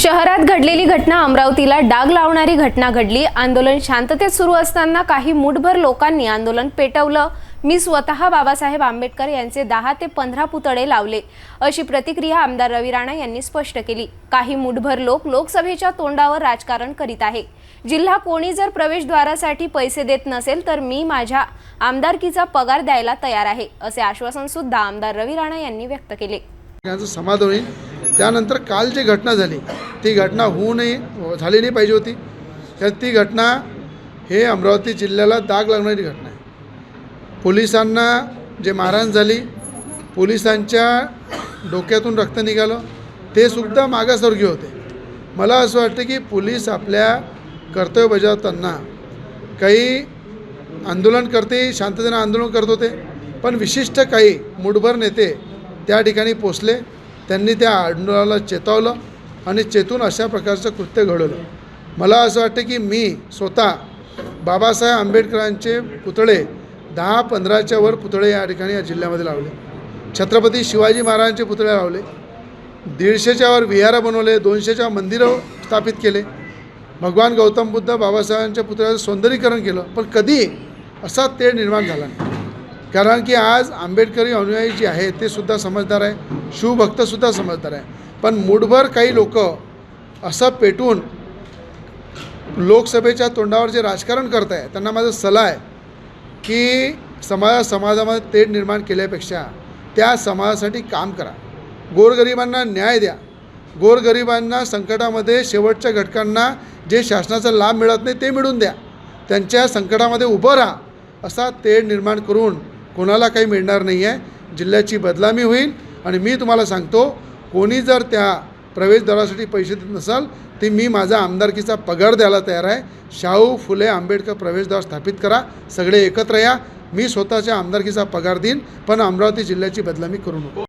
शहरात घडलेली घटना अमरावतीला डाग लावणारी घटना घडली. आंदोलन शांततेत सुरू असताना काही मुठभर लोकांनी आंदोलन पेटवलं. मी स्वतः बाबासाहेब आंबेडकर यांचे दहा ते पंधरा पुतळे लावले अशी प्रतिक्रिया आमदार रवी राणा यांनी स्पष्ट केली. काही मुठभर लोक लोकसभेच्या तोंडावर राजकारण करीत आहे. जिल्हा कोणी जर प्रवेशद्वारासाठी पैसे देत नसेल तर मी माझ्या आमदारकीचा पगार द्यायला तयार आहे असे आश्वासन सुद्धा आमदार रवी राणा यांनी व्यक्त केले. समाधान होईल त्यानंतर काल जी घटना झाली ती घटना होऊ नये झाली नाही पाहिजे होती. तर ती घटना हे अमरावती जिल्ह्याला दाग लागणारी घटना आहे. पोलिसांना जे मारहाण झाली पोलिसांच्या डोक्यातून रक्त निघालं ते सुद्धा मागासवर्गीय होते. मला असं वाटतं की पोलीस आपल्या कर्तव्य बजावताना काही आंदोलन करते शांततेनं आंदोलन करत होते पण विशिष्ट काही मुठभर नेते त्या ठिकाणी पोचले. त्यांनी त्या आंदोलनाला चेतावलं. आणि चेतून अशा प्रकारचं कृत्य घडवलं मला असं वाटतं की मी स्वतः बाबासाहेब आंबेडकरांचे पुतळे दहा पंधराच्या वर पुतळे या ठिकाणी या जिल्ह्यामध्ये लावले. छत्रपती शिवाजी महाराजांचे पुतळे लावले. दीडशेच्या वर विहारं बनवले दोनशेच्या मंदिरं स्थापित केले. भगवान गौतम बुद्ध बाबासाहेबांच्या पुतळ्याचं सौंदर्यीकरण केलं पण कधी असा तेढ निर्माण झाला नाही. कारण की आज आंबेडकरी अनुयायी जे आहेत ते सुद्धा समजदार आहे शिवभक्तसुद्धा समजदार आहे पण मूठभर काही लोक असं पेटून लोकसभेच्या तोंडावर जे राजकारण करत आहे त्यांना माझा सल्ला आहे की समाजा समाजामध्ये तेढ निर्माण केल्यापेक्षा त्या समाजासाठी काम करा. गोरगरिबांना न्याय द्या. गोरगरिबांना संकटामध्ये शेवटच्या घटकांना जे शासनाचा लाभ मिळत नाही ते मिळून द्या. त्यांच्या संकटामध्ये उभं राहा. असा तेढ निर्माण करून कोणाला काही मिळणार नाही आहे जिल्ह्याची बदलामी होईल आणि मी तुम्हाला सांगतो कोणी जर त्या प्रवेशद्वारासाठी पैसे देत नसाल ते मी माझा आमदारकीचा पगार द्यायला तयार आहे. शाहू फुले आंबेडकर प्रवेशद्वार स्थापित करा. सगळे एकत्र या. मी स्वतःच्या आमदारकीचा पगार देईन पण अमरावती जिल्ह्याची बदलामी करू नको.